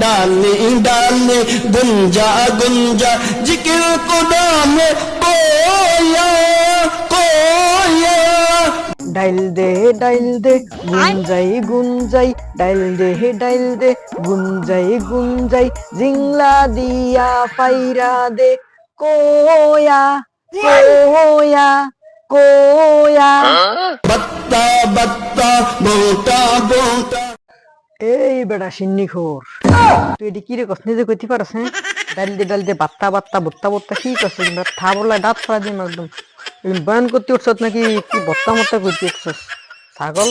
डाले डाले गुंजा गुंजा जिक्र खुदा में कोया कोया ডাইল দে ডাইল দে গুঞ্জাই গুঞ্জাই ডাইল দে ডাইল দে গুঞ্জাই গুঞ্জাই জিংলা দিয়া পাইরা দে কোয়া কোয়া কোয়া बत्ता बत्ता बोटा बोटा এই বেটা সিন্নি খোর তুই এটি কি রে কস? নিজে কইতে পারছ হ্যাঁ ডাল দিয়ে ডাল দিয়ে বাত্তা বাত্তা বত্তা বত্তা কি করছিস কিন্তু থা বললা দাঁত ফেলা দিম একদম। বয়ান করতে উঠছত নাকি? কি বত্তা মত্তা করতে উঠছস? ছাগল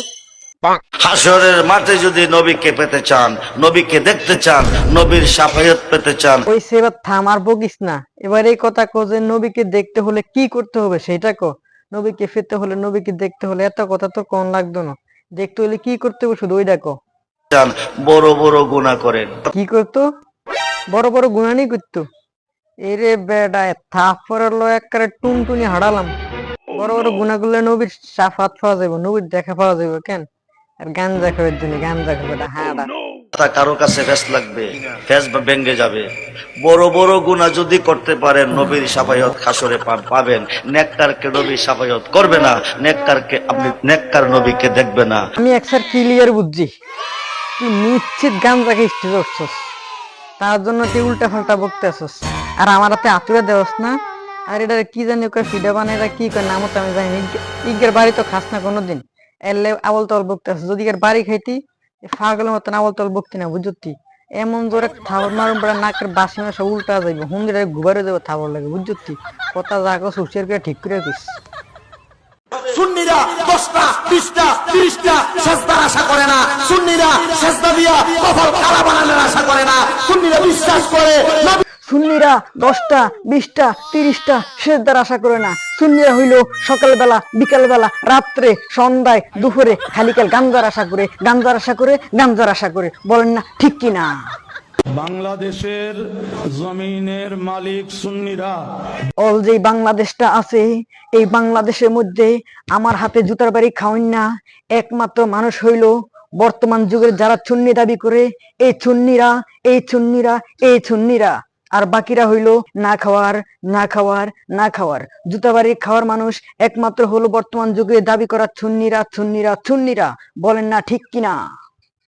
হাসরের মাঠে যদি নবীকে পেতে চান নবীকে দেখতে চান নবীর সাফায়ত পেতে চান। ওই সে এবার থাম আর বকিস না। এবার এই কথা কো যে নবীকে দেখতে হলে কি করতে হবে সেটা কো। নবীকে ফিরতে হলে নবীকে দেখতে হলে এত কথা তো কোন লাগতো না। দেখতে হলে কি করতে হবে শুধু ওই দেখো চান বড় বড় গুণা করেন। কি করতো? বড় বড় গুণানি করতো। এরে বেডা থাপড়ের লো একবারে টুনটুনি হারালাম। বড় বড় গুণা করলে নবীর সাফাত পাওয়া যাবে নবীর দেখা পাওয়া যাবে কেন? আর গাঞ্জা খাওয়ার জন্য গাঞ্জা খাবে হাড়া তা কারও কাছে ফেস লাগবে ফেস ভেঙ্গে যাবে। বড় বড় গুণা যদি করতে পারেন নবীর সাফায়ত খাসরে পাবেন। নেককারকে নবীর সাফায়ত করবে না নেককারকে আপনি নেককার নবীকে দেখবে না। আমি একসার ক্লিয়ার বুঝছি। তুই নিশ্চিত গাঞ্জা খেয়ে স্টেজে উঠছস তার জন্য তুই উল্টা পাল্টা বকতে আসস। আর আমার হাতে আতুরে দেওয়াস না। আর এটা কি জানি ওকে ফিডা বানায়, এটা কি করে নাম তো আমি জানি। ইগের বাড়ি তো খাস না কোনোদিন। এলে আবল তল বকতে আসস। যদি এর বাড়ি খাইতি ফাগলের মতন আবল তল বকতি না বুঝতি এমন জোরে থাবর মারুম পরে নাকের বাসি মাসে উল্টা যাইব। হুন্দিরে গুবারে দেবো থাবর লাগে বুঝতি কথা জাগো সুচিয়ার করে ঠিক করে দিস। সুন্নিরা দশটা, বিশটা, তিরিশটা সেজদার আশা করে না। দিয়া কপাল কালা বানানোর আশা করে না। সুন্নিরা বিশ্বাস করে। সুন্নিরা দশটা বিশটা তিরিশটা সেজদার আশা করে না। সুন্নিরা হইল সকালবেলা বিকালবেলা রাত্রে সন্ধ্যায় দুপুরে খালিকাল গাঞ্জার আশা করে গাঞ্জার আশা করে গাঞ্জার আশা করে। বলেন না ঠিক কি না বাংলাদেশের জমিনের মালিক সুন্নিরা। অল যে বাংলাদেশটা আছে এই বাংলাদেশের মধ্যে আমার হাতে জুতার বাড়ি খাওয়ান না। একমাত্র মানুষ হইল বর্তমান যুগের যারা চুন্নি দাবি করে, এই চুন্নিরা এই চুন্নিরা এই চুন্নিরা আর বাকিরা হইল না খাওয়ার না খাওয়ার না খাওয়ার। জুতাবাড়ি খাওয়ার মানুষ একমাত্র হলো বর্তমান যুগে দাবি করা চুন্নিরা চুন্নিরা চুন্নিরা বলেন না ঠিক কিনা?